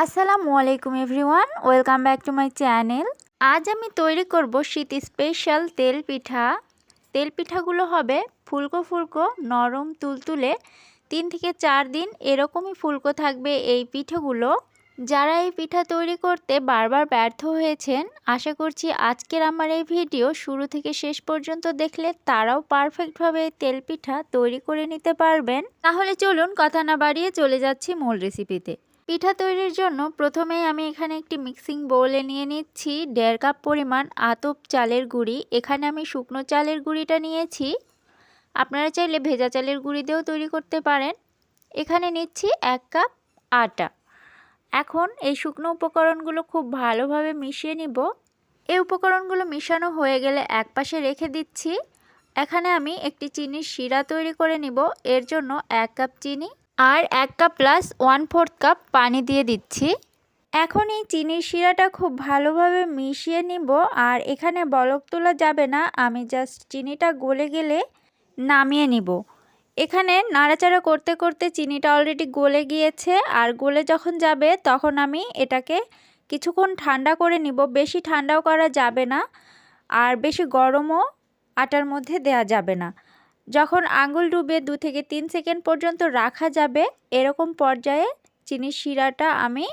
আসসালামু আলাইকুম everyone, welcome back to my channel. আজ আমি তৈরি করব শীত স্পেশাল তেল পিঠা। তেল পিঠাগুলো হবে ফুলকো ফুলকো, নরম তুলতুলে। তিন থেকে চার দিন এরকমই ফুলকো থাকবে এই পিঠেগুলো। যারা এই পিঠা তৈরি করতে বারবার ব্যর্থ হয়েছেন, আশা করছি আজকের আমার এই ভিডিও শুরু থেকে শেষ পর্যন্ত দেখলে তারাও পারফেক্টভাবে তেল পিঠা তৈরি করে নিতে পারবেন। তাহলে চলুন কথা না বাড়িয়ে চলে যাচ্ছি মূল রেসিপিতে পিঠা তৈরির জন্য প্রথমেই আমি এখানে একটি মিক্সিং বোলে নিয়ে নিচ্ছি দেড় কাপ পরিমাণ আতপ চালের গুঁড়ি। এখানে আমি শুকনো চালের গুঁড়িটা নিয়েছি। আপনারা চাইলে ভেজা চালের গুঁড়ি দিয়েও তৈরি করতে পারেন। এখানে নিচ্ছি এক কাপ আটা। এখন এই শুকনো উপকরণগুলো খুব ভালোভাবে মিশিয়ে নিব। এই উপকরণগুলো মিশানো হয়ে গেলে এক পাশে রেখে দিচ্ছি। এখানে আমি একটি চিনির শিরা তৈরি করে নিব। এর জন্য এক কাপ চিনি আর এক cup plus one fourth cup পানি দিয়ে দিচ্ছি। এখন এই চিনির শিরাটা খুব ভালোভাবে মিশিয়ে নিব। আর এখানে বলক তোলা যাবে না, আমি জাস্ট চিনিটা গলে গেলে নামিয়ে নিব। এখানে নাড়াচাড়া করতে করতে চিনিটা অলরেডি গলে গিয়েছে। আর গলে যখন যাবে, তখন আমি এটাকে কিছুক্ষণ ঠান্ডা করে নিব। বেশি ঠান্ডাও করা যাবে না। আর বেশি গরমও আটার মধ্যে দেয়া যাবে না। যখন আঙুল ডুবে দু থেকে তিন সেকেন্ড পর্যন্ত রাখা যাবে, এরকম পর্যায়ে চিনির শিরাটা আমি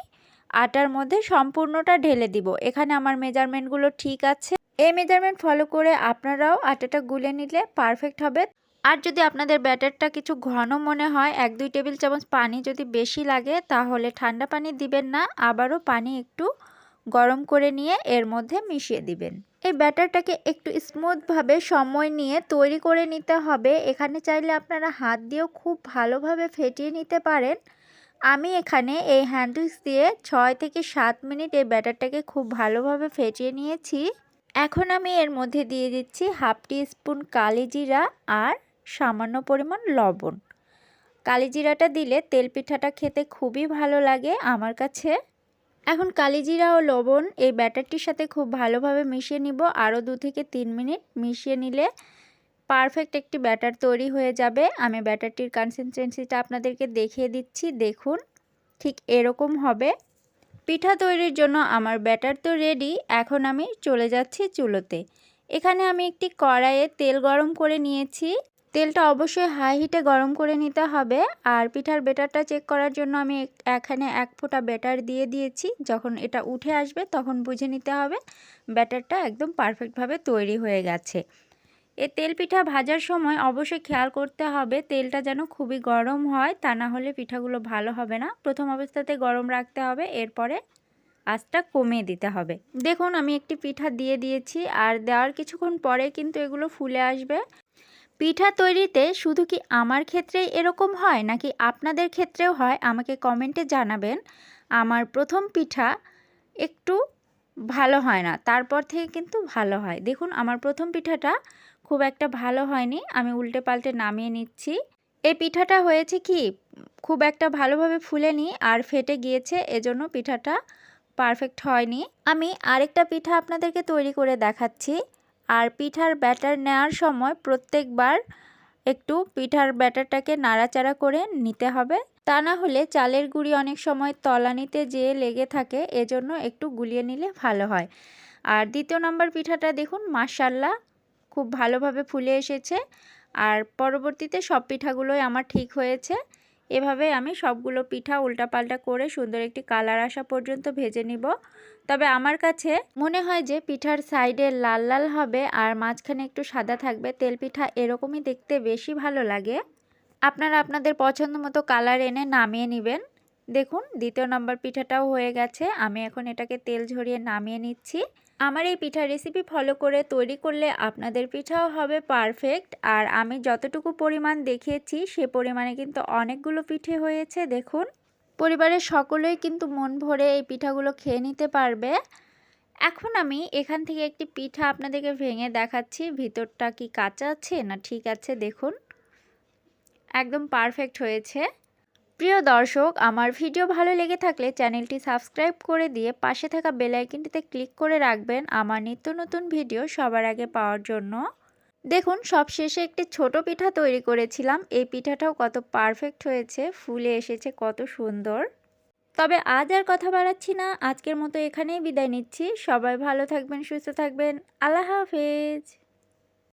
আটার মধ্যে সম্পূর্ণটা ঢেলে দিব। এখানে আমার মেজারমেন্টগুলো ঠিক আছে। এই মেজারমেন্ট ফলো করে আপনারাও আটাটা গুলে নিলে পারফেক্ট হবে। আর যদি আপনাদের ব্যাটারটা কিছু ঘন মনে হয়, এক দুই টেবিল চামচ পানি যদি বেশি লাগে, তাহলে ঠান্ডা পানি দিবেন না, আবারও পানি একটু গরম করে নিয়ে এর মধ্যে মিশিয়ে দিবেন। এই ব্যাটারটাকে একটু স্মুথভাবে সময় নিয়ে তৈরি করে নিতে হবে। এখানে চাইলে আপনারা হাত দিয়েও খুব ভালোভাবে ফেটিয়ে নিতে পারেন। আমি এখানে এই হ্যান্ডউইক্স দিয়ে ছয় থেকে সাত মিনিট এই ব্যাটারটাকে খুব ভালোভাবে ফেটিয়ে নিয়েছি। এখন আমি এর মধ্যে দিয়ে দিচ্ছি হাফ টি স্পুন কালি জিরা আর সামান্য পরিমাণ লবণ। কালি জিরাটা দিলে তেল পিঠাটা খেতে খুবই ভালো লাগে আমার কাছে। এখন কালিজিরা ও লবণ এই ব্যাটারটির সাথে খুব ভালোভাবে মিশিয়ে নিব। আরও দু থেকে তিন মিনিট মিশিয়ে নিলে পারফেক্ট একটি ব্যাটার তৈরি হয়ে যাবে। আমি ব্যাটারটির কনসিস্টেন্সিটা আপনাদেরকে দেখিয়ে দিচ্ছি, দেখুন ঠিক এরকম হবে। পিঠা তৈরির জন্য আমার ব্যাটার তো রেডি এখন আমি চলে যাচ্ছি চুলোতে। এখানে আমি একটি কড়াইয়ে তেল গরম করে নিয়েছি। তেলটা অবশ্যই হাই হিটে গরম করে নিতে হবে। আর পিঠার বেটারটা চেক করার জন্য আমি এখানে এক ফোঁটা ব্যাটার দিয়ে দিয়েছি। যখন এটা উঠে আসবে তখন বুঝে নিতে হবে ব্যাটারটা একদম পারফেক্টভাবে তৈরি হয়ে গেছে। এ তেল পিঠা ভাজার সময় অবশ্যই খেয়াল করতে হবে তেলটা যেন খুবই গরম হয়, তা না হলে পিঠাগুলো ভালো হবে না। প্রথম অবস্থাতে গরম রাখতে হবে, এরপরে আঁচটা কমিয়ে দিতে হবে। দেখুন, আমি একটি পিঠা দিয়ে দিয়েছি। আর দেওয়ার কিছুক্ষণ পরে কিন্তু এগুলো ফুলে আসবে। পিঠা তৈরিতে শুধু কি আমার ক্ষেত্রেই এরকম হয়, নাকি আপনাদের ক্ষেত্রেও হয়? আমাকে কমেন্টে জানাবেন। আমার প্রথম পিঠা একটু ভালো হয় না, তারপর থেকে কিন্তু ভালো হয়। দেখুন, আমার প্রথম পিঠাটা খুব একটা ভালো হয়নি, আমি উল্টে পাল্টে নামিয়ে নিচ্ছি। এই পিঠাটা হয়েছে কি, খুব একটা ভালোভাবে ফুলেনি আর ফেটে গিয়েছে, এজন্য পিঠাটা পারফেক্ট হয়নি। আমি আরেকটা পিঠা আপনাদেরকে তৈরি করে দেখাচ্ছি। আর পিঠার ব্যাটার নেওয়ার সময় প্রত্যেকবার একটু পিঠার ব্যাটারটাকে নাড়াচাড়া করে নিতে হবে। তা না হলে চালের গুঁড়ি অনেক সময় তলানিতে যেয়ে লেগে থাকে, এজন্য একটু গুলিয়ে নিলে ভালো হয়। আর দ্বিতীয় নম্বর পিঠাটা দেখুন মাসাল্লা খুব ভালোভাবে ফুলে এসেছে। আর পরবর্তীতে সব পিঠাগুলোই আমার ঠিক হয়েছে। এভাবে আমি সবগুলো পিঠা উল্টাপাল্টা করে সুন্দর একটি কালার আসা পর্যন্ত ভেজে নিব। তবে আমার কাছে মনে হয় যে পিঠার সাইডে লাল লাল হবে আর মাঝখানে একটু সাদা থাকবে, তেল পিঠা এরকমই দেখতে বেশি ভালো লাগে। আপনারা আপনাদের পছন্দ মতো কালার এনে নামিয়ে নেবেন। দেখুন, দ্বিতীয় নম্বর পিঠাটাও হয়ে গেছে। আমি এখন এটাকে তেল ঝরিয়ে নামিয়ে নিচ্ছি। আমার এই পিঠার রেসিপি ফলো করে তৈরি করলে আপনাদের পিঠাও হবে পারফেক্ট আর আমি যতটুকু পরিমাণ দেখিয়েছি, সে পরিমাণে কিন্তু অনেকগুলো পিঠে হয়েছে, দেখুন। পরিবারের সকলেই কিন্তু মন ভরে এই পিঠাগুলো খেয়ে নিতে পারবে। এখন আমি এখান থেকে একটি পিঠা আপনাদেরকে ভেঙে দেখাচ্ছি, ভিতরটা কি কাঁচা আছে না ঠিক আছে, দেখুন। একদম পারফেক্ট হয়েছে। প্রিয় দর্শক, আমার ভিডিও ভালো লেগে থাকলে চ্যানেলটি সাবস্ক্রাইব করে দিয়ে পাশে থাকা বেলাইকিনটিতে ক্লিক করে রাখবেন আমার নিত্য নতুন ভিডিও সবার আগে পাওয়ার জন্য। দেখুন সব শেষে একটি ছোট পিঠা তৈরি করেছিলাম। এই পিঠাটাও কত পারফেক্ট হয়েছে, ফুলে এসেছে, কত সুন্দর। তবে আজ আর কথা বাড়াচ্ছি না, আজকের মতো এখানেই বিদায় নিচ্ছি। সবাই ভালো থাকবেন, সুস্থ থাকবেন। আল্লাহ হাফেজ।